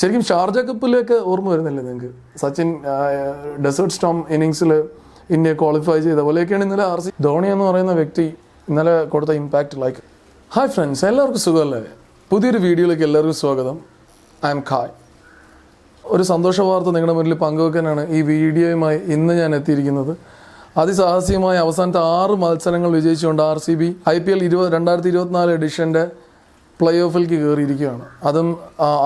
ശരിക്കും ഷാർജ കപ്പിലേക്ക് ഓർമ്മ വരുന്നില്ലേ നിങ്ങൾക്ക്? സച്ചിൻ ഡെസേർട്ട് സ്റ്റോം ഇന്നിങ്സിൽ ഇന്ത്യ ക്വാളിഫൈ ചെയ്ത പോലെയൊക്കെയാണ് ഇന്നലെ ആർ സി ധോണി എന്ന് പറയുന്ന വ്യക്തി ഇന്നലെ കൊടുത്ത ഇമ്പാക്റ്റ് ലൈക്ക് ഹായ് ഫ്രണ്ട്സ് എല്ലാവർക്കും സുഖമല്ലേ? പുതിയൊരു വീഡിയോയിലേക്ക് എല്ലാവർക്കും സ്വാഗതം. ഐ എം ഖായ് ഒരു സന്തോഷ വാർത്ത നിങ്ങളുടെ മുന്നിൽ പങ്കുവെക്കാനാണ് ഈ വീഡിയോയുമായി ഇന്ന് ഞാൻ എത്തിയിരിക്കുന്നത്. അതിസാഹസികമായ അവസാനത്തെ ആറ് മത്സരങ്ങൾ വിജയിച്ചുകൊണ്ട് R C B I P L ഇരുപത് രണ്ടായിരത്തി ഇരുപത്തിനാല് എഡിഷന്റെ പ്ലേ ഓഫിലേക്ക് കയറിയിരിക്കുകയാണ്. അതും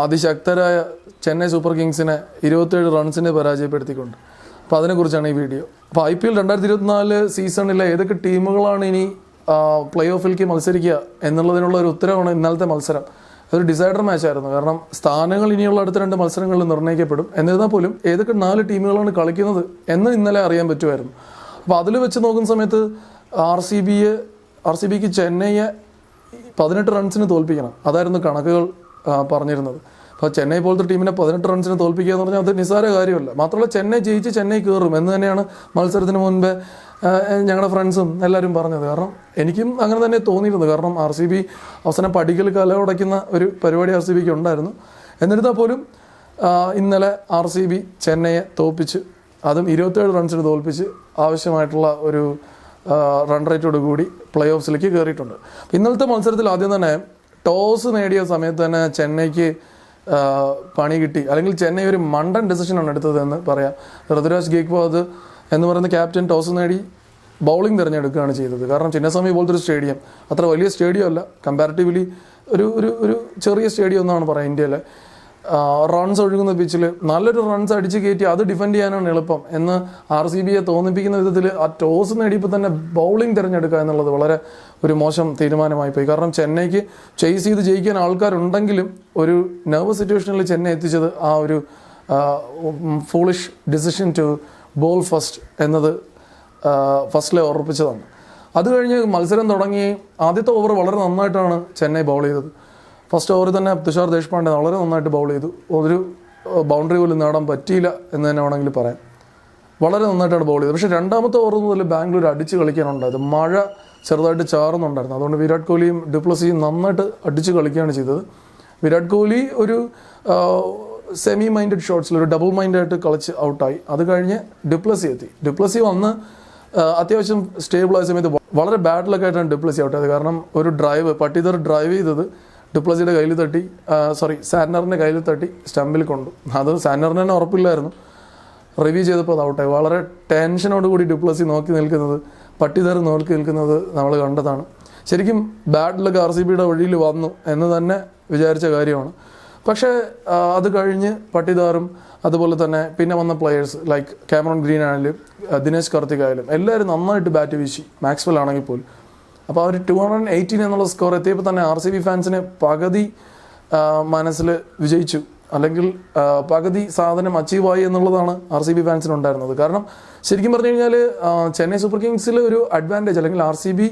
അതിശക്തരായ ചെന്നൈ സൂപ്പർ കിങ്സിനെ ഇരുപത്തേഴ് റൺസിനെ പരാജയപ്പെടുത്തിക്കൊണ്ട്. അപ്പോൾ അതിനെക്കുറിച്ചാണ് ഈ വീഡിയോ. അപ്പോൾ ഐ പി എൽ രണ്ടായിരത്തി ഇരുപത്തിനാല് സീസണിലെ ഏതൊക്കെ ടീമുകളാണ് ഇനി പ്ലേ ഓഫിലേക്ക് മത്സരിക്കുക എന്നുള്ളതിനുള്ള ഒരു ഉത്തരവാണ് ഇന്നലത്തെ മത്സരം. അതൊരു ഡിസൈഡർ മാച്ചായിരുന്നു. കാരണം സ്ഥാനങ്ങൾ ഇനിയുള്ള അടുത്ത രണ്ട് മത്സരങ്ങളിൽ നിർണയിക്കപ്പെടും. എന്നിരുന്നാൽ പോലും ഏതൊക്കെ നാല് ടീമുകളാണ് കളിക്കുന്നത് എന്ന് ഇന്നലെ അറിയാൻ പറ്റുമായിരുന്നു. അപ്പോൾ അതിൽ വെച്ച് നോക്കുന്ന സമയത്ത് ആർ സി ബിയെ ആർ സി ബിക്ക് ചെന്നൈയെ പതിനെട്ട് റൺസിന് തോൽപ്പിക്കണം. അതായിരുന്നു കണക്കുകൾ പറഞ്ഞിരുന്നത്. അപ്പോൾ ചെന്നൈ പോലത്തെ ടീമിനെ പതിനെട്ട് റൺസിന് തോൽപ്പിക്കുക എന്ന് പറഞ്ഞാൽ അത് നിസ്സാര കാര്യമല്ല. മാത്രമല്ല ചെന്നൈ ജയിച്ച് ചെന്നൈ കയറും എന്ന് തന്നെയാണ് മത്സരത്തിന് മുൻപേ ഞങ്ങളുടെ ഫ്രണ്ട്സും എല്ലാവരും പറഞ്ഞത്. കാരണം എനിക്കും അങ്ങനെ തന്നെ തോന്നിയിരുന്നു. കാരണം ആർ സി ബി അവസാനം പടിക്കൽ കല ഉടയ്ക്കുന്ന ഒരു പരിപാടി ആർ സി ബിക്ക് ഉണ്ടായിരുന്നു. എന്നിരുന്നാൽ പോലും ഇന്നലെ ആർ സി ബി ചെന്നൈയെ തോൽപ്പിച്ച് അതും ഇരുപത്തേഴ് റൺസിന് തോൽപ്പിച്ച് ആവശ്യമായിട്ടുള്ള ഒരു റൺ റേറ്റോട് കൂടി പ്ലേ ഓഫ്സിലേക്ക് കയറിയിട്ടുണ്ട് ഇന്നലത്തെ മത്സരത്തിൽ ആദ്യം തന്നെ ടോസ് നേടിയ സമയത്ത് തന്നെ ചെന്നൈക്ക് പണി കിട്ടി. അല്ലെങ്കിൽ ചെന്നൈ ഒരു മണ്ടൻ ഡെസിഷനാണ് എടുത്തത് എന്ന് പറയാം. ഋതുരാജ് ഗേക്വാദ് എന്ന് പറയുന്ന ക്യാപ്റ്റൻ ടോസ് നേടി ബൗളിംഗ് തിരഞ്ഞെടുക്കുകയാണ് ചെയ്തത്. കാരണം ചിന്നസ്വാമി പോലത്തെ ഒരു സ്റ്റേഡിയം അത്ര വലിയ സ്റ്റേഡിയം അല്ല. കമ്പാരിറ്റീവ്ലി ഒരു ഒരു ഒരു ചെറിയ സ്റ്റേഡിയം എന്നാണ് പറയുക ഇന്ത്യയിലെ. റൺസ് ഒഴുകുന്ന പിച്ചിൽ നല്ലൊരു റൺസ് അടിച്ച് കയറ്റി അത് ഡിഫെൻഡ് ചെയ്യാനാണ് എളുപ്പം എന്ന് ആർ സി ബിയെ തോന്നിപ്പിക്കുന്ന വിധത്തിൽ ആ ടോസ് നേടിയപ്പോൾ തന്നെ ബൗളിംഗ് തിരഞ്ഞെടുക്കുക എന്നുള്ളത് വളരെ ഒരു മോശം തീരുമാനമായി പോയി. കാരണം ചെന്നൈക്ക് ചേസ് ചെയ്ത് ജയിക്കാൻ ആൾക്കാരുണ്ടെങ്കിലും ഒരു നെർവസ് സിറ്റുവേഷനിൽ ചെന്നൈ എത്തിച്ചത് ആ ഒരു foolish decision to bowl first എന്നത് ഫസ്റ്റിലെ ഉറപ്പിച്ചതാണ്. അത് കഴിഞ്ഞ് മത്സരം തുടങ്ങി ആദ്യത്തെ ഓവർ വളരെ നന്നായിട്ടാണ് ചെന്നൈ ബൗൾ ചെയ്തത്. ഫസ്റ്റ് ഓവർ തന്നെ തുഷാർ ദേശ്പാണ്ഡെ വളരെ നന്നായിട്ട് ബൗൾ ചെയ്തു. ഒരു ബൗണ്ടറി പോലും നേടാൻ പറ്റിയില്ല എന്ന് തന്നെ വേണമെങ്കിൽ പറയാം. വളരെ നന്നായിട്ടാണ് ബൗൾ ചെയ്തത്. പക്ഷേ രണ്ടാമത്തെ ഓവർ മുതൽ ബാംഗ്ലൂർ അടിച്ച് കളിക്കാനുണ്ടായത് മഴ ചെറുതായിട്ട് ചാറുന്നുണ്ടായിരുന്നു. അതുകൊണ്ട് വിരാട് കോഹ്ലിയും ഡിപ്ലസിയും നന്നായിട്ട് അടിച്ച് കളിക്കുകയാണ് ചെയ്തത്. വിരാട് കോഹ്ലി ഒരു സെമി മൈൻഡഡ് ഷോട്ട്സിൽ ഒരു ഡബിൾ മൈൻഡായിട്ട് കളിച്ച് ഔട്ടായി അത് കഴിഞ്ഞ് ഡിപ്ലസി എത്തി. ഡിപ്ലസി വന്ന് അത്യാവശ്യം സ്റ്റേബിളായ സമയത്ത് വളരെ ബാഡ് ലക്കായിട്ടാണ് ഡിപ്ലസി ഔട്ടായത് കാരണം ഒരു ഡ്രൈവ് പട്ടിതർ ഡ്രൈവ് ചെയ്തത് ഡിപ്ലസിയുടെ കയ്യിൽ തട്ടി സോറി സാനറിന്റെ കയ്യിൽ തട്ടി സ്റ്റമ്പിൽ കൊണ്ടു. അത് സാനറിന് തന്നെ ഉറപ്പില്ലായിരുന്നു. റിവ്യൂ ചെയ്തപ്പോൾ അത് ഔട്ടായി വളരെ ടെൻഷനോട് കൂടി ഡിപ്ലസി നോക്കി നിൽക്കുന്നത് പട്ടിതറി നോക്കി നിൽക്കുന്നത് നമ്മൾ കണ്ടതാണ്. ശരിക്കും ബാഡ് ലക്ക് ആർ സി ബിയുടെ വഴിയിൽ വന്നു എന്ന് തന്നെ വിചാരിച്ച കാര്യമാണ്. പക്ഷേ അത് കഴിഞ്ഞ് പട്ടിദാറും അതുപോലെ തന്നെ പിന്നെ വന്ന പ്ലെയേഴ്സ് ലൈക്ക് ക്യാമറോൺ ഗ്രീൻ ആണെങ്കിലും ദിനേശ് കാർത്തിക് ആയാലും എല്ലാവരും നന്നായിട്ട് ബാറ്റ് വീശി. മാക്സ്വെൽ ആണെങ്കിൽ പോലും. അപ്പോൾ അവർ ടു ഹൺഡ്രഡ് എയ്റ്റീൻ എന്നുള്ള സ്കോർ എത്തിയപ്പോൾ തന്നെ ആർ സി ബി ഫാൻസിന് പകുതി മനസ്സിൽ വിജയിച്ചു. അല്ലെങ്കിൽ പകുതി സാധനം അച്ചീവ് ആയി എന്നുള്ളതാണ് ആർ സി ബി ഫാൻസിന് ഉണ്ടായിരുന്നത്. കാരണം ശരിക്കും പറഞ്ഞു കഴിഞ്ഞാൽ ചെന്നൈ സൂപ്പർ കിങ്സിൽ ഒരു അഡ്വാന്റേജ് അല്ലെങ്കിൽ ആർ സി ബി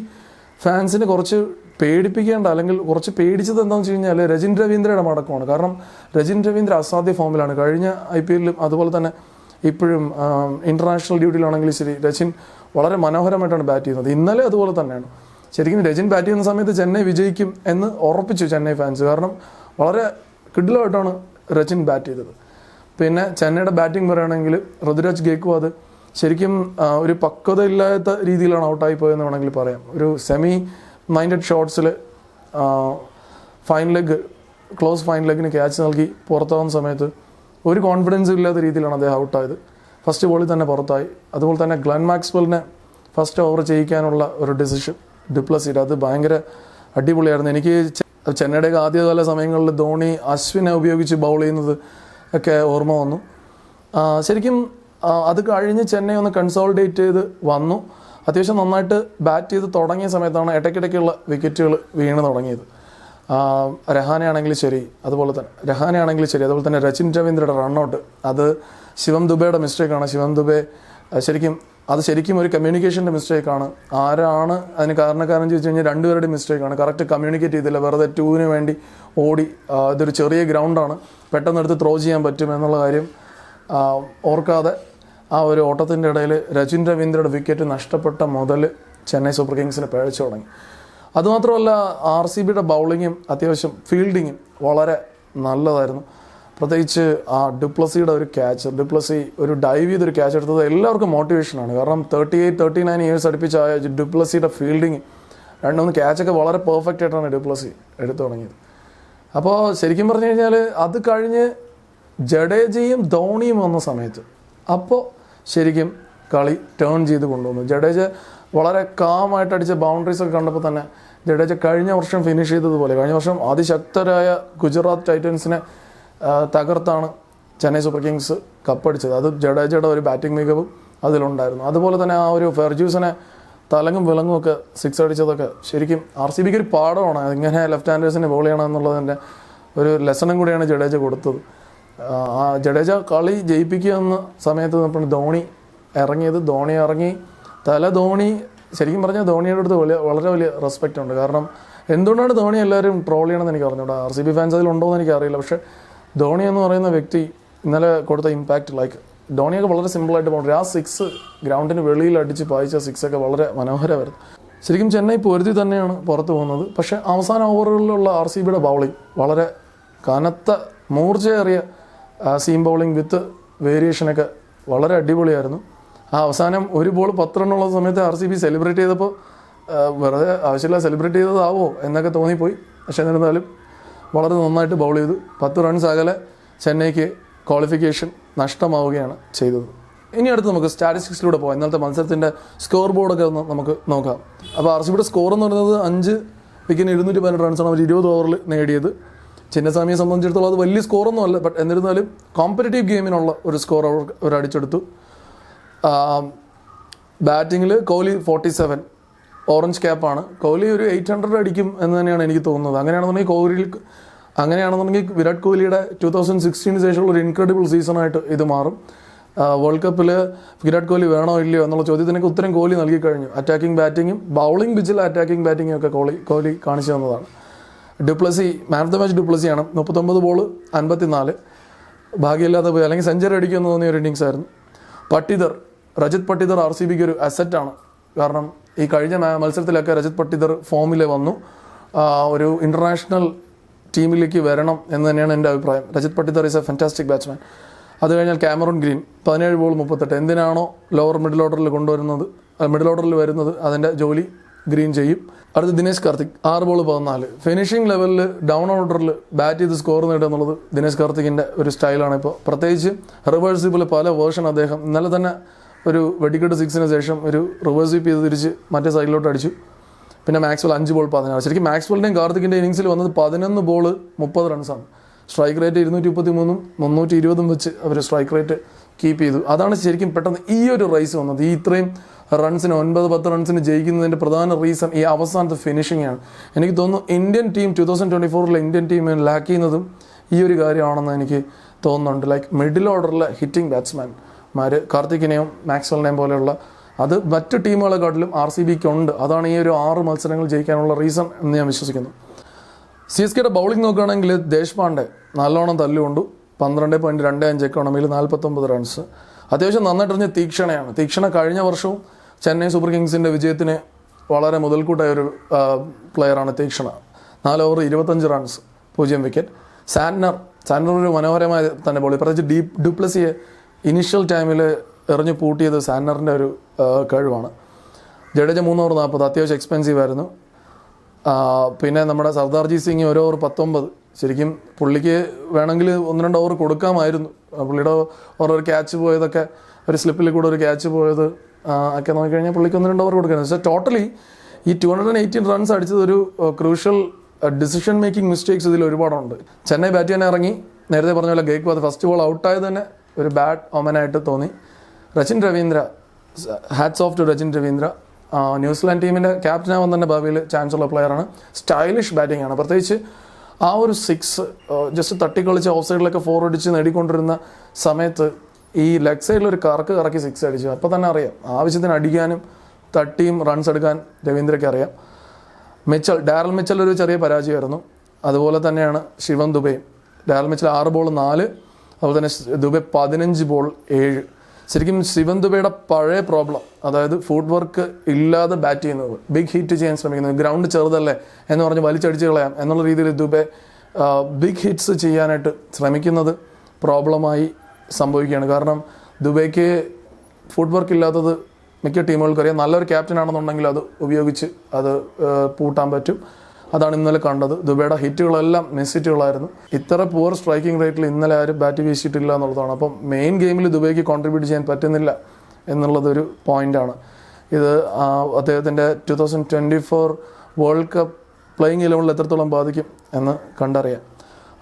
ഫാൻസിന് കുറച്ച് പേടിപ്പിക്കേണ്ട അല്ലെങ്കിൽ കുറച്ച് പേടിച്ചത് എന്താണെന്ന് വെച്ച് കഴിഞ്ഞാൽ രജിൻ രവീന്ദ്രയുടെ മടക്കമാണ്. കാരണം രജിൻ രവീന്ദ്ര അസാധ്യ ഫോമിലാണ്. കഴിഞ്ഞ ഐ പി എല്ലിലും അതുപോലെ തന്നെ ഇപ്പോഴും ഇന്റർനാഷണൽ ഡ്യൂട്ടിയിലാണെങ്കിലും ശരി രജിൻ വളരെ മനോഹരമായിട്ടാണ് ബാറ്റ് ചെയ്യുന്നത്. ഇന്നലെ അതുപോലെ തന്നെയാണ്. ശരിക്കും രജിൻ ബാറ്റ് ചെയ്യുന്ന സമയത്ത് ചെന്നൈ വിജയിക്കും എന്ന് ഉറപ്പിച്ചു ചെന്നൈ ഫാൻസ് കാരണം വളരെ കിഡിലായിട്ടാണ് രജിൻ ബാറ്റ് ചെയ്തത്. പിന്നെ ചെന്നൈയുടെ ബാറ്റിംഗ് പറയുകയാണെങ്കിൽ ഋതുരാജ് ഗേക്വാദ് ശരിക്കും ഒരു പക്വതയില്ലാത്ത രീതിയിലാണ് ഔട്ടായി പോയെന്ന് വേണമെങ്കിൽ പറയാം. ഒരു സെമി മൈൻഡഡ് ഷോട്ട്സിൽ ഫൈൻ ലെഗ് ക്ലോസ് ഫൈൻ ലെഗിന് ക്യാച്ച് നൽകി പുറത്താവുന്ന സമയത്ത് ഒരു കോൺഫിഡൻസും ഇല്ലാത്ത രീതിയിലാണ് അദ്ദേഹം ഔട്ടായത് ഫസ്റ്റ് ബോളിൽ തന്നെ പുറത്തായി. അതുപോലെ തന്നെ ഗ്ലൻ മാക്സ്വെലിനെ ഫസ്റ്റ് ഓവർ ചെയ്യിക്കാനുള്ള ഒരു ഡിസിഷൻ ഡിപ്ലസിഡ് അത് ഭയങ്കര അടിപൊളിയായിരുന്നു. എനിക്ക് ചെന്നൈയുടെയൊക്കെ ആദ്യകാല സമയങ്ങളിൽ ധോണി അശ്വിനെ ഉപയോഗിച്ച് ബൗൾ ചെയ്യുന്നത് ഒക്കെ ഓർമ്മ വന്നു. ശരിക്കും അത് കഴിഞ്ഞ് ചെന്നൈ ഒന്ന് കൺസോൾഡേറ്റ് ചെയ്ത് വന്നു. അത്യാവശ്യം നന്നായിട്ട് ബാറ്റ് ചെയ്ത് തുടങ്ങിയ സമയത്താണ് ഇടയ്ക്കിടയ്ക്കുള്ള വിക്കറ്റുകൾ വീണ് തുടങ്ങിയത്. രഹാനയാണെങ്കിലും ശരി അതുപോലെ തന്നെ. രഹാനെ ആണെങ്കിലും ശരി അതുപോലെ തന്നെ രചിൻ രവീന്ദ്രയുടെ റണ്ണൗട്ട് അത് ശിവം ദുബയുടെ മിസ്റ്റേക്കാണ് ശിവം ദുബെ ശരിക്കും അത് ശരിക്കും ഒരു കമ്മ്യൂണിക്കേഷന്റെ മിസ്റ്റേക്കാണ് ആരാണ് അതിന് കാരണക്കാരൻ ചോദിച്ചു കഴിഞ്ഞാൽ രണ്ടുപേരുടെ മിസ്റ്റേക്കാണ് കറക്റ്റ് കമ്മ്യൂണിക്കേറ്റ് ചെയ്തില്ല. വെറുതെ ടൂവിന് വേണ്ടി ഓടി ഇതൊരു ചെറിയ ഗ്രൗണ്ടാണ് പെട്ടെന്ന് എടുത്ത് ത്രോ ചെയ്യാൻ പറ്റും എന്നുള്ള കാര്യം ഓർക്കാതെ ആ ഒരു ഓട്ടത്തിന്റെ ഇടയിൽ രജിൻ രവീന്ദ്രയുടെ വിക്കറ്റ് നഷ്ടപ്പെട്ട മുതൽ ചെന്നൈ സൂപ്പർ കിങ്സിന് പിഴച്ചു തുടങ്ങി. അതുമാത്രമല്ല ആർ സി ബിയുടെ ബൗളിങ്ങും അത്യാവശ്യം ഫീൽഡിങ്ങും വളരെ നല്ലതായിരുന്നു. പ്രത്യേകിച്ച് ആ ഡുപ്ലസിയുടെ ഒരു ക്യാച്ച് ഡുപ്ലസി ഒരു ഡൈവ് ചെയ്തൊരു ക്യാച്ച് എടുത്തത് എല്ലാവർക്കും മോട്ടിവേഷനാണ് കാരണം thirty eight thirty nine years അടുപ്പിച്ച ആ ഡുപ്ലസിയുടെ ഫീൽഡിങ് രണ്ടൊന്ന് ക്യാച്ചൊക്കെ വളരെ പെർഫെക്റ്റ് ആയിട്ടാണ് ഡുപ്ലസി എടുത്തു തുടങ്ങിയത്. അപ്പോൾ ശരിക്കും പറഞ്ഞു കഴിഞ്ഞാൽ അത് കഴിഞ്ഞ് ജഡേജയും ധോണിയും വന്ന സമയത്ത് അപ്പോൾ ശരിക്കും കളി ടേൺ ചെയ്ത് കൊണ്ടുവന്നു. ജഡേജ വളരെ കാമായിട്ട് അടിച്ച ബൗണ്ടറീസ് ഒക്കെ കണ്ടപ്പോൾ തന്നെ ജഡേജ കഴിഞ്ഞ വർഷം ഫിനിഷ് ചെയ്തതുപോലെ കഴിഞ്ഞ വർഷം അതിശക്തരായ ഗുജറാത്ത് ടൈറ്റൻസിനെ തകർത്താണ് ചെന്നൈ സൂപ്പർ കിങ്സ് കപ്പടിച്ചത്. അത് ജഡേജയുടെ ഒരു ബാറ്റിംഗ് മികവും അതിലുണ്ടായിരുന്നു. അതുപോലെ തന്നെ ആ ഒരു ഫെർജ്യൂസിനെ തലങ്ങും വിലങ്ങും ഒക്കെ സിക്സ് അടിച്ചതൊക്കെ ശരിക്കും ആർ സി ബിക്ക് ഒരു പാഠമാണ്. ഇങ്ങനെ ലെഫ്റ്റ് ഹാൻഡേഴ്സിനെ ബോൾ ചെയ്യണം എന്നുള്ളതിന്റെ ഒരു ലെസണും കൂടിയാണ് ജഡേജ കൊടുത്തത്. ആ, ജഡേജ കളി ജയിപ്പിക്കുക എന്ന സമയത്ത് നമ്മൾ ധോണി ഇറങ്ങിയത്. ധോണി ഇറങ്ങി. തല ധോണി ശരിക്കും പറഞ്ഞാൽ ധോണിയുടെ അടുത്ത് വലിയ വളരെ വലിയ റെസ്പെക്റ്റ് ഉണ്ട്. കാരണം എന്തുകൊണ്ടാണ് ധോണി എല്ലാവരും ട്രോൾ ചെയ്യണമെന്ന് എനിക്ക് അറിഞ്ഞൂടാ? ആർ സി ബി ഫാൻസ് അതിലുണ്ടോ എന്ന് എനിക്കറിയില്ല. പക്ഷേ ധോണി എന്ന് പറയുന്ന വ്യക്തി ഇന്നലെ കൊടുത്ത ഇമ്പാക്റ്റ് ലൈക്ക് ധോണിയൊക്കെ വളരെ സിമ്പിളായിട്ട് പോകണം ആ സിക്സ് ഗ്രൗണ്ടിന് വെളിയിൽ അടിച്ച് പായിച്ച സിക്സ് ഒക്കെ വളരെ മനോഹരമായിരുന്നു. ശരിക്കും ചെന്നൈ പൊരുതി തന്നെയാണ് പുറത്തു പോകുന്നത്. പക്ഷേ അവസാന ഓവറുകളിലുള്ള ആർ സി ബിയുടെ ബൗളിംഗ് വളരെ കനത്ത മൂർച്ചയേറിയ സീം ബൗളിംഗ് വിത്ത് വേരിയേഷനൊക്കെ വളരെ അടിപൊളിയായിരുന്നു. ആ അവസാനം ഒരു ബോൾ പത്ത് റണ്ണുള്ള സമയത്ത് ആർ സി ബി സെലിബ്രേറ്റ് ചെയ്തപ്പോൾ വെറുതെ ആവശ്യമില്ല സെലിബ്രേറ്റ് ചെയ്തതാവോ എന്നൊക്കെ തോന്നിപ്പോയി. പക്ഷേ എന്നിരുന്നാലും വളരെ നന്നായിട്ട് ബൗൾ ചെയ്തു. പത്ത് റൺസ് അകലെ ചെന്നൈക്ക് ക്വാളിഫിക്കേഷൻ നഷ്ടമാവുകയാണ് ചെയ്തത്. ഇനി അടുത്ത് നമുക്ക് സ്റ്റാറ്റിസ്റ്റിക്സിലൂടെ പോകാം ഇന്നലത്തെ മത്സരത്തിന്റെ സ്കോർ ബോർഡൊക്കെ ഒന്ന് നമുക്ക് നോക്കാം. അപ്പോൾ ആർ സി ബിയുടെ സ്കോർ എന്ന് പറയുന്നത് അഞ്ച് വിക്കറ്റിന് ഇരുന്നൂറ്റി പതിനെട്ട് റൺസാണ് അവർ ഇരുപത് ഓവറിൽ നേടിയത്. ചിന്നസ്വാമിയെ സംബന്ധിച്ചിടത്തോളം അത് വലിയ സ്കോറൊന്നും അല്ല. ബട്ട് എന്നിരുന്നാലും കോമ്പറ്റേറ്റീവ് ഗെയിമിനുള്ള ഒരു സ്കോർ അവർ അവർ അടിച്ചെടുത്തു. ബാറ്റിങ്ങിൽ കോഹ്ലി ഫോർട്ടി സെവൻ ഓറഞ്ച് ക്യാപ്പാണ്. കോഹ്ലി ഒരു എയ്റ്റ് ഹൺഡ്രഡ് അടിക്കും എന്ന് തന്നെയാണ് എനിക്ക് തോന്നുന്നത്. അങ്ങനെയാണെന്നുണ്ടെങ്കിൽ കോഹ്ലി അങ്ങനെയാണെന്നുണ്ടെങ്കിൽ വിരാട് കോഹ്ലിയുടെ ടു തൗസൻഡ് സിക്സ്റ്റീന് ശേഷമുള്ള ഒരു ഇൻക്രെഡിബിൾ സീസണായിട്ട് ഇത് മാറും. വേൾഡ് കപ്പിൽ വിരാട് കോഹ്ലി വേണോ ഇല്ലയോ എന്നുള്ള ചോദ്യത്തിനൊക്കെ ഉത്തരം കോഹ്ലി നൽകി കഴിഞ്ഞു അറ്റാക്കിംഗ് ബാറ്റിങ്ങും ബൗളിംഗ് പിച്ചിൽ അറ്റാക്കിംഗ് ബാറ്റിങ്ങും ഒക്കെ കോഹ്ലി കോഹ്ലി കാണിച്ചു തന്നതാണ്. Du Plessis man of the match ഡുപ്ലസിയാണ് മുപ്പത്തൊമ്പത് ബോൾ അൻപത്തിനാല്. ഭാഗ്യമില്ലാതെ പോയി. അല്ലെങ്കിൽ സെഞ്ചുറി അടിക്കുമെന്ന് തോന്നിയ ഒരു ഇന്നിങ്സ് ആയിരുന്നു. പട്ടിദർ രജത് പട്ടിദർ ആർ സി ബിക്ക് ഒരു അസറ്റാണ് കാരണം ഈ കഴിഞ്ഞ മത്സരത്തിലൊക്കെ രജത് പട്ടിദർ ഫോമിൽ വന്നു. ഒരു ഇന്റർനാഷണൽ ടീമിലേക്ക് വരണം എന്ന് തന്നെയാണ് എന്റെ അഭിപ്രായം. Rajat Patidar is a fantastic batsman അത് കഴിഞ്ഞാൽ ക്യാമറൂൺ ഗ്രീൻ പതിനേഴ് ബോൾ മുപ്പത്തെട്ട്. എന്തിനാണോ ലോവർ മിഡിൽ ഓർഡറിൽ കൊണ്ടുവരുന്നത് മിഡിൽ ഓർഡറിൽ വരുന്നത് അതിന്റെ ജോലി ഗ്രീൻ ചെയ്യും. അടുത്ത് ദിനേശ് കാർത്തിക് ആറ് ബോൾ പതിനാല്. ഫിനിഷിംഗ് ലെവലിൽ ഡൗൺ ഓർഡറിൽ ബാറ്റ് ചെയ്ത് സ്കോർ നേടുക എന്നുള്ളത് ദിനേശ് കാർത്തിക്കിന്റെ ഒരു സ്റ്റൈലാണ് ഇപ്പോൾ. പ്രത്യേകിച്ച് റിവേഴ്സിബിൾ പല വേർഷൻ അദ്ദേഹം ഇന്നലെ തന്നെ ഒരു വെടിക്കെട്ട് സിക്സിന് ശേഷം ഒരു റിവേഴ്സ് വീപ്പ് ചെയ്ത് തിരിച്ച് മറ്റേ സൈഡിലോട്ട് അടിച്ചു. പിന്നെ മാക്സ്വൽ അഞ്ച് ബോൾ പതിനാറ്. ശരിക്കും മാക്സ്വലിന്റെയും കാർത്തിക്കിന്റെ ഇന്നിങ്സിൽ വന്നത് പതിനൊന്ന് ബോൾ മുപ്പത് റൺസാണ് സ്ട്രൈക്ക് റേറ്റ് ഇരുന്നൂറ്റി മുപ്പത്തി മൂന്നും മുന്നൂറ്റി ഇരുപതും വെച്ച് അവർ സ്ട്രൈക്ക് റേറ്റ് കീപ്പ് ചെയ്തു. അതാണ് ശരിക്കും പെട്ടെന്ന് ഈ ഒരു റൈസ് വന്നത്. ഈ ഇത്രയും റൺസിന് ഒൻപത് പത്ത് റൺസിന് ജയിക്കുന്നതിന്റെ പ്രധാന റീസൺ ഈ അവസാനത്തെ ഫിനിഷിംഗ് ആണ്. എനിക്ക് തോന്നുന്നു Indian team two thousand twenty ഫോറിലെ Indian team lack ചെയ്യുന്നതും ഈ ഒരു കാര്യമാണെന്ന് എനിക്ക് തോന്നുന്നുണ്ട്. ലൈക്ക് മിഡിൽ ഓർഡറിലെ ഹിറ്റിംഗ് ബാറ്റ്സ്മാൻമാർ കാർത്തിക്കിനെയും മാക്സ്വലിനെയും പോലെയുള്ള അത് മറ്റ് ടീമുകളെക്കാട്ടിലും ആർ സി ബിക്ക് ഉണ്ട് അതാണ് ഈ ഒരു ആറ് മത്സരങ്ങൾ ജയിക്കാനുള്ള റീസൺ എന്ന് ഞാൻ വിശ്വസിക്കുന്നു. സി എസ് കെയുടെ ബൗളിംഗ് നോക്കുകയാണെങ്കിൽ ദേശ്പാണ്ഡെ നല്ലോണം തല്ലുകൊണ്ടു. പന്ത്രണ്ട് പോയിന്റ് രണ്ട് അഞ്ച് എക്കോണമിയിൽ നാൽപ്പത്തൊമ്പത് റൺസ് അത്യാവശ്യം നന്നായിട്ടെറിഞ്ഞ തീക്ഷണയാണ്. തീക്ഷണ കഴിഞ്ഞ വർഷവും ചെന്നൈ സൂപ്പർ കിങ്സിന്റെ വിജയത്തിന് വളരെ മുതൽക്കൂട്ടായ ഒരു പ്ലെയറാണ് തീക്ഷണ. നാല് ഓവർ ഇരുപത്തഞ്ച് റൺസ് പൂജ്യം വിക്കറ്റ് സാൻഡർ സാൻഡർ ഒരു മനോഹരമായ തന്നെ ബോളി പ്രത്യേകിച്ച് ഡീപ് ഡുപ്ലസിയെ ഇനിഷ്യൽ ടൈമിൽ എറിഞ്ഞു പൂട്ടിയത് സാനറിന്റെ ഒരു കഴിവാണ്. ജഡേജ മൂന്നൂറ് നാൽപ്പത് അത്യാവശ്യം എക്സ്പെൻസീവ് ആയിരുന്നു. പിന്നെ നമ്മുടെ സർദാർജി സിംഗ് ഒരു ഓവർ പത്തൊമ്പത്. ശരിക്കും പുള്ളിക്ക് വേണമെങ്കിൽ ഒന്ന് രണ്ട് ഓവർ കൊടുക്കാമായിരുന്നു. പുള്ളിയുടെ ഓരോ ക്യാച്ച് പോയതൊക്കെ ഒരു സ്ലിപ്പിൽ കൂടെ ഒരു ക്യാച്ച് പോയത് ഒക്കെ നോക്കിക്കഴിഞ്ഞാൽ പുള്ളിക്ക് ഒന്ന് രണ്ട് ഓവർ കൊടുക്കണം പക്ഷേ ടോട്ടലി ഈ ടു ഹൺഡ്രഡ് എയ്റ്റീൻ റൺസ് അടിച്ചത് ഒരു ക്രൂഷ്യൽ ഡിസിഷൻ മേക്കിംഗ് മിസ്റ്റേക്സ് ഇതിൽ ഒരുപാടുണ്ട്. ചെന്നൈ ബാറ്റ് ചെയ്യാൻ ഇറങ്ങി. നേരത്തെ പറഞ്ഞ പോലെ ഗേക്ക് ഫസ്റ്റ് ബോൾ ഔട്ടായത് തന്നെ ഒരു ബാഡ് ഒമനായിട്ട് തോന്നി. Rachin Ravindra hats off to Rachin Ravindra. New Zealand ടീമിന്റെ ക്യാപ്റ്റനാവാൻ തന്നെ ഭാവിയിൽ ചാൻസ് ഉള്ള പ്ലെയറാണ് സ്റ്റൈലിഷ് ബാറ്റിംഗ് ആണ്. പ്രത്യേകിച്ച് ആ ഒരു സിക്സ് ജസ്റ്റ് തട്ടിക്കളിച്ച് ഓഫ് സൈഡിലൊക്കെ ഫോർ അടിച്ച് നേടിക്കൊണ്ടിരുന്ന സമയത്ത് ഈ ലെഗ് സൈഡിൽ ഒരു കറക്ക് കറക്കി സിക്സ് അടിച്ചു. അപ്പോൾ തന്നെ അറിയാം. ആവശ്യത്തിന് അടിക്കാനും തട്ടിയും റൺസ് എടുക്കാൻ രവീന്ദ്രയ്ക്ക് അറിയാം. മിച്ചൽ ഡാരൽ മിച്ചൽ ഒരു ചെറിയ പരാജയമായിരുന്നു. അതുപോലെ തന്നെയാണ് ശിവൻ ദുബൈയും. ഡാരൽ മിച്ചൽ ആറ് ബോൾ നാല് അതുപോലെ തന്നെ ദുബൈ പതിനഞ്ച് ബോൾ ഏഴ്. ശരിക്കും ശിവൻ ദുബൈയുടെ പഴയ പ്രോബ്ലം അതായത് ഫുഡ് വർക്ക് ഇല്ലാതെ ബാറ്റ് ചെയ്യുന്നത് ബിഗ് ഹിറ്റ് ചെയ്യാൻ ശ്രമിക്കുന്നത് ഗ്രൗണ്ട് ചെറുതല്ലേ എന്ന് പറഞ്ഞ് വലിച്ചടിച്ച് കളയാം എന്നുള്ള രീതിയിൽ ദുബൈ ബിഗ് ഹിറ്റ്സ് ചെയ്യാനായിട്ട് ശ്രമിക്കുന്നത് പ്രോബ്ലമായി സംഭവിക്കുകയാണ്. കാരണം ദുബൈക്ക് ഫുഡ് വർക്ക് ഇല്ലാത്തത് മിക്ക ടീമുകൾക്കറിയാം നല്ലൊരു ക്യാപ്റ്റൻ ആണെന്നുണ്ടെങ്കിൽ അത് ഉപയോഗിച്ച് അത് പൂട്ടാൻ പറ്റും. അതാണ് ഇന്നലെ കണ്ടത്. ദുബൈയുടെ ഹിറ്റുകളെല്ലാം മിസ് ഹിറ്റുകളായിരുന്നു. ഇത്ര പുവർ സ്ട്രൈക്കിംഗ് റേറ്റിൽ ഇന്നലെ ആരും ബാറ്റ് വീശിയിട്ടില്ല എന്നുള്ളതാണ്. അപ്പം മെയിൻ ഗെയിമിൽ ദുബൈക്ക് കോൺട്രിബ്യൂട്ട് ചെയ്യാൻ പറ്റുന്നില്ല എന്നുള്ളതൊരു പോയിന്റാണ് ഇത് അദ്ദേഹത്തിന്റെ two thousand twenty four world cup playing ഇലവനിൽ എത്രത്തോളം ബാധിക്കും എന്ന് കണ്ടറിയാം.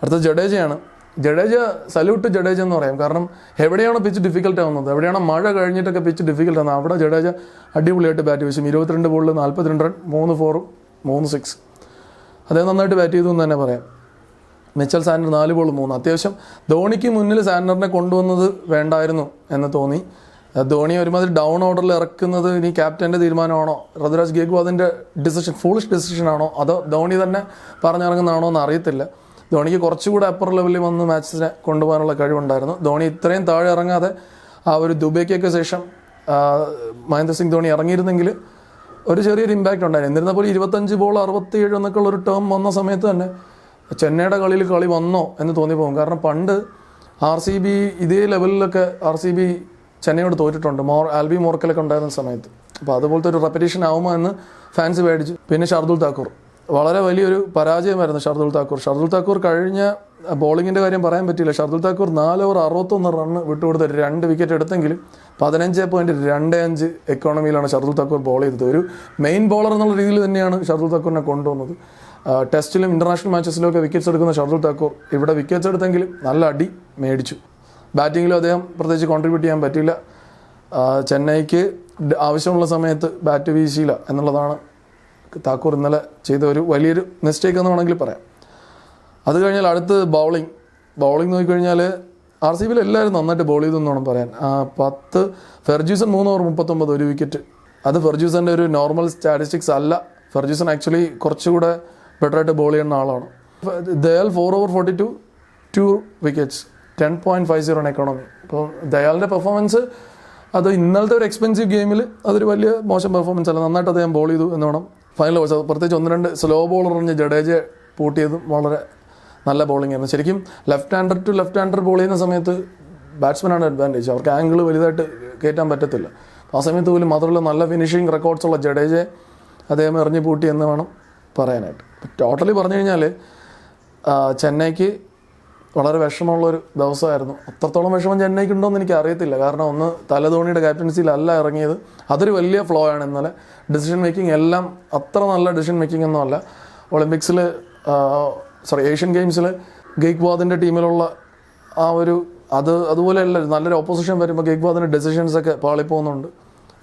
അടുത്ത ജഡേജയാണ്. ജഡേജ സല്യൂട്ട് ജഡേജ എന്ന് പറയാം. കാരണം എവിടെയാണ് പിച്ച് ഡിഫിക്കൽട്ട് ആവുന്നത് എവിടെയാണ് മഴ കഴിഞ്ഞിട്ടൊക്കെ പിച്ച് ഡിഫിക്കൽട്ട് ആവുന്നത് അവിടെ ജഡേജ അടിപൊളിയായിട്ട് ബാറ്റ് വീശും. ഇരുപത്തിരണ്ട് ബോളിൽ നാൽപ്പത്തിരണ്ട് റൺ മൂന്ന് ഫോറും മൂന്ന് സിക്സ് അദ്ദേഹം നന്നായിട്ട് ബാറ്റ് ചെയ്തു എന്ന് തന്നെ പറയാം. മിച്ചൽ സാൻഡർ നാല് ബോൾ മൂന്ന്. അത്യാവശ്യം ധോണിക്ക് മുന്നിൽ സാൻഡറിനെ കൊണ്ടുവന്നത് വേണ്ടായിരുന്നു എന്ന് തോന്നി. ധോണി ഒരുമാതിരി ഡൗൺ ഓർഡറിൽ ഇറക്കുന്നത് ഇനി ക്യാപ്റ്റന്റെ തീരുമാനമാണോ? ഋതുരാജ് ഗേഗ്വാദിന്റെ ഡിസിഷൻ ഫുളിഷ് ഡിസിഷൻ ആണോ? അതോ ധോണി തന്നെ പറഞ്ഞിറങ്ങുന്നതാണോ എന്ന് അറിയത്തില്ല. ധോണിക്ക് കുറച്ചുകൂടെ അപ്പർ ലെവലിൽ വന്ന് മാച്ചസിനെ കൊണ്ടുപോകാനുള്ള കഴിവുണ്ടായിരുന്നു. ധോണി ഇത്രയും താഴെ ഇറങ്ങാതെ ആ ഒരു ദുബൈക്കൊക്കെ ശേഷം മഹേന്ദ്ര സിംഗ് ധോണി ഇറങ്ങിയിരുന്നെങ്കിൽ ഒരു ചെറിയൊരു ഇമ്പാക്റ്റ് ഉണ്ടായിരുന്നു. എന്നിരുന്ന പോലെ ഇരുപത്തഞ്ച് ബോൾ അറുപത്തിയേഴ് എന്നൊക്കെ ഒരു ടേം വന്ന സമയത്ത് തന്നെ ചെന്നൈയുടെ കളിയിൽ കളി വന്നോ എന്ന് തോന്നിപ്പോകും. കാരണം പണ്ട് ആർ സി ബി ഇതേ ലെവലിലൊക്കെ ആർ സി ബി ചെന്നൈയോട് തോറ്റിട്ടുണ്ട്. മോർ ആൽബി മോർക്കലൊക്കെ ഉണ്ടായിരുന്ന സമയത്ത്. അപ്പോൾ അതുപോലത്തെ ഒരു റെപ്പറ്റേഷൻ ആവുമോ എന്ന് ഫാൻസ് പേടിച്ചു. പിന്നെ ഷർദുൽ താക്കൂർ. വളരെ വലിയൊരു പരാജയമായിരുന്നു ഷർദുൽ താക്കൂർ. ഷർദുൽ താക്കൂർ കഴിഞ്ഞ ബോളിങ്ങിന്റെ കാര്യം പറയാൻ പറ്റില്ല ഷർദുൽ താക്കൂർ നാല് ഓവർ അറുപത്തൊന്ന് റണ്ണ് വിട്ടുകൊടുത്ത് രണ്ട് വിക്കറ്റ് എടുത്തെങ്കിലും പതിനഞ്ച് പോയിന്റ് രണ്ട് അഞ്ച് എക്കോണമിയിലാണ് ഷർദുൽ താക്കൂർ ബോൾ ചെയ്തത്. ഒരു മെയിൻ ബോളർ എന്നുള്ള രീതിയിൽ തന്നെയാണ് ഷർദുൽ താക്കൂറിനെ കൊണ്ടുവന്നത്. ടെസ്റ്റിലും ഇന്റർനാഷണൽ മാച്ചസിലും ഒക്കെ വിക്കറ്റ്സ് എടുക്കുന്ന ഷർദുൽ താക്കൂർ ഇവിടെ വിക്കറ്റ്സ് എടുത്തെങ്കിലും നല്ല അടി മേടിച്ചു. ബാറ്റിങ്ങിലും അദ്ദേഹം പ്രത്യേകിച്ച് കോൺട്രിബ്യൂട്ട് ചെയ്യാൻ പറ്റില്ല ചെന്നൈക്ക് ആവശ്യമുള്ള സമയത്ത് ബാറ്റ് വീശിയില്ല എന്നുള്ളതാണ് താക്കൂർ ഇന്നലെ ചെയ്ത ഒരു വലിയൊരു മിസ്റ്റേക്ക് എന്ന് വേണമെങ്കിൽ പറയാം. അത് കഴിഞ്ഞാൽ അടുത്ത് ബൗളിംഗ് ബൗളിംഗ് നോക്കിക്കഴിഞ്ഞാൽ ആർ സി ബിയിൽ എല്ലാവരും നന്നായിട്ട് ബോൾ ചെയ്തു എന്ന് വേണം പറയാൻ. പത്ത് ഫെർജ്യൂസൺ മൂന്ന് ഓവർ മുപ്പത്തൊമ്പത് ഒരു വിക്കറ്റ് അത് ഫെർജ്യൂസന്റെ ഒരു നോർമൽ സ്റ്റാറ്റിസ്റ്റിക്സ് അല്ല. ഫെർജ്യൂസൺ ആക്ച്വലി കുറച്ചുകൂടെ ബെറ്റർ ആയിട്ട് ബോൾ ചെയ്യുന്ന ആളാണ്. Dayal four over forty two two wickets ten point five zero economy അപ്പോൾ ദയാലിന്റെ പെർഫോമൻസ് അത് ഇന്നലത്തെ ഒരു എക്സ്പെൻസീവ് ഗെയിമിൽ അതൊരു വലിയ മോശം പെർഫോമൻസ് അല്ല. നന്നായിട്ട് അദ്ദേഹം ബോൾ ചെയ്തു എന്ന് വേണം ഫൈനൽ ഓവർ പ്രത്യേകിച്ച് ഒന്ന് രണ്ട് സ്ലോ ബോളർ എറിഞ്ഞ് ജഡേജ പൂട്ടിയതും വളരെ നല്ല ബോളിംഗ് ആയിരുന്നു. ശരിക്കും left hander to left hander ball ചെയ്യുന്ന സമയത്ത് ബാറ്റ്സ്മാനാണ് അഡ്വാന്റേജ് അവർക്ക് ആംഗിൾ വലുതായിട്ട് കയറ്റാൻ പറ്റത്തില്ല. ആ സമയത്ത് പോലും മാത്രമല്ല നല്ല ഫിനിഷിംഗ് റെക്കോർഡ്സ് ഉള്ള ജഡേജയെ അദ്ദേഹം എറിഞ്ഞു പൂട്ടി എന്ന് വേണം പറയാനായിട്ട്. ടോട്ടലി പറഞ്ഞു കഴിഞ്ഞാൽ ചെന്നൈക്ക് വളരെ വിഷമമുള്ളൊരു ദിവസമായിരുന്നു. അത്രത്തോളം വിഷമം ചെന്നൈക്ക് ഉണ്ടോ എന്ന് എനിക്ക് അറിയത്തില്ല കാരണം ഒന്ന് തലധോണിയുടെ ക്യാപ്റ്റൻസിയിലല്ല ഇറങ്ങിയത്. അതൊരു വലിയ ഫ്ലോ ആണ് ഇന്നലെ. ഡിസിഷൻ മേക്കിംഗ് എല്ലാം അത്ര നല്ല ഡിസിഷൻ മേക്കിംഗ് ഒന്നും അല്ല. ഒളിമ്പിക്സിൽ സോറി ഏഷ്യൻ ഗെയിംസിൽ ഗെയ്ക്വാദിന്റെ ടീമിലുള്ള ആ ഒരു അത് അതുപോലെയല്ല നല്ലൊരു ഓപ്പോസിഷൻ വരുമ്പോൾ ഗെയ്ക്വാദിന്റെ ഡെസിഷൻസ് ഒക്കെ പാളിപ്പോകുന്നുണ്ട്.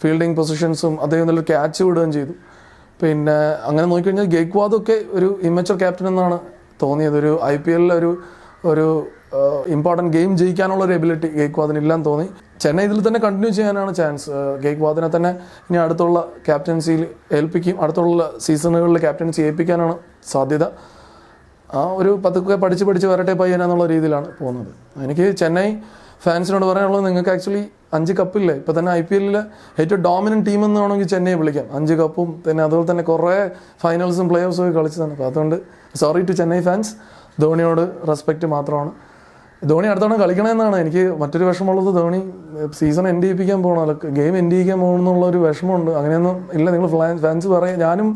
ഫീൽഡിംഗ് പൊസിഷൻസും അദ്ദേഹം നല്ലൊരു ക്യാച്ച് വിടുകയും ചെയ്തു. പിന്നെ അങ്ങനെ നോക്കിക്കഴിഞ്ഞാൽ ഗെയ്ക്വാദൊക്കെ ഒരു ഇമ്മച്ചർ ക്യാപ്റ്റൻ എന്നാണ് തോന്നിയത്. ഒരു ഐ പി എല്ലിൽ ഒരു ഒരു ഇമ്പോർട്ടന്റ് ഗെയിം ജയിക്കാനുള്ള ഒരു എബിലിറ്റി ഗെയ്ക്വാദിന് ഇല്ലാന്ന് തോന്നി. ചെന്നൈ ഇതിൽ തന്നെ കണ്ടിന്യൂ ചെയ്യാനാണ് ചാൻസ് ഗെയ്ക്വാദിനെ തന്നെ ഇനി അടുത്തുള്ള ക്യാപ്റ്റൻസിയിൽ ഏൽപ്പിക്കും അടുത്തുള്ള സീസണുകളിൽ ക്യാപ്റ്റൻസി ഏൽപ്പിക്കാനാണ് സാധ്യത. ആ ഒരു പതുക്കെ പഠിച്ച് പഠിച്ച് വരട്ടെ പയ്യന എന്നുള്ള രീതിയിലാണ് പോകുന്നത്. എനിക്ക് ചെന്നൈ ഫാൻസിനോട് പറയാനുള്ളത് നിങ്ങൾക്ക് ആക്ച്വലി അഞ്ച് കപ്പില്ലേ ഇപ്പം തന്നെ ഐ പി എല്ലിലെ ഏറ്റവും ഡോമിനന്റ് ടീം എന്ന് വേണമെങ്കിൽ ചെന്നൈ വിളിക്കാം. അഞ്ച് കപ്പും പിന്നെ അതുപോലെ തന്നെ കുറേ ഫൈനൽസും പ്ലേ ഓഫ്സും ഒക്കെ കളിച്ചതാണ് അപ്പോൾ അതുകൊണ്ട് സോറി ടു ചെന്നൈ ഫാൻസ് ധോണിയോട് റെസ്പെക്റ്റ് മാത്രമാണ്. ധോണി അടുത്തവണ കളിക്കണമെന്നാണ്. എനിക്ക് മറ്റൊരു വിഷമമുള്ളത് ധോണി സീസൺ എൻഡ് ചെയ്യിപ്പിക്കാൻ പോകണം. അല്ല ഗെയിം എൻഡ് ചെയ്യിക്കാൻ പോകണമെന്നുള്ള ഒരു വിഷമമുണ്ട്. അങ്ങനെയൊന്നും ഇല്ല. നിങ്ങൾ ഫാൻസ് പറയാം. ഞാനും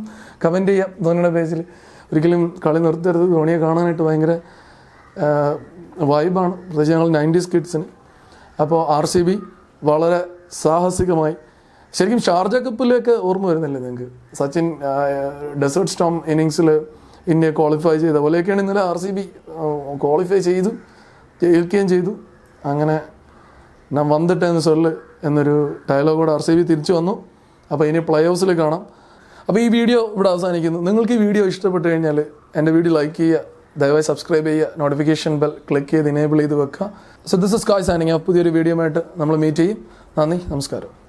കമന്റ് ചെയ്യാം ധോണിയുടെ പേജിൽ ഒരിക്കലും കളി നിർത്തരുത്. ധോണിയെ കാണാനായിട്ട് ഭയങ്കര വൈബാണ് പ്രത്യേകിച്ച് ഞങ്ങൾ നയന്റീസ് കിഡ്സിന് അപ്പോൾ ആർ സി ബി വളരെ സാഹസികമായി. ശരിക്കും ഷാർജ കപ്പിലൊക്കെ ഓർമ്മ വരുന്നില്ലേ നിങ്ങൾക്ക്? സച്ചിൻ ഡെസേർട്ട് സ്റ്റോം ഇന്നിങ്സിൽ ഇന്ത്യ ക്വാളിഫൈ ചെയ്ത പോലെയൊക്കെയാണ് ഇന്നലെ ആർ സി ബി ക്വാളിഫൈ ചെയ്തു ജയിക്കുകയും ചെയ്തു. അങ്ങനെ നാം വന്നിട്ട് എന്ന് സൊല്ല് എന്നൊരു ഡയലോഗോടെ ആർ സി ബി തിരിച്ചു വന്നു. അപ്പോൾ ഇനി പ്ലേ ഓഫ്സിൽ കാണാം. അപ്പോൾ ഈ വീഡിയോ ഇവിടെ അവസാനിക്കുന്നു. നിങ്ങൾക്ക് ഈ വീഡിയോ ഇഷ്ടപ്പെട്ട് കഴിഞ്ഞാൽ എന്റെ വീഡിയോ ലൈക്ക് ചെയ്യുക ദയവായി സബ്സ്ക്രൈബ് ചെയ്യുക നോട്ടിഫിക്കേഷൻ ബെൽ ക്ലിക്ക് ചെയ്ത് ഇനേബിൾ ചെയ്ത് വെക്കുക. സോ ദിസ് ഇസ് കായ് സാനിങ് പുതിയൊരു വീഡിയോ ആയിട്ട് നമ്മൾ മീറ്റ് ചെയ്യും. നന്ദി നമസ്കാരം.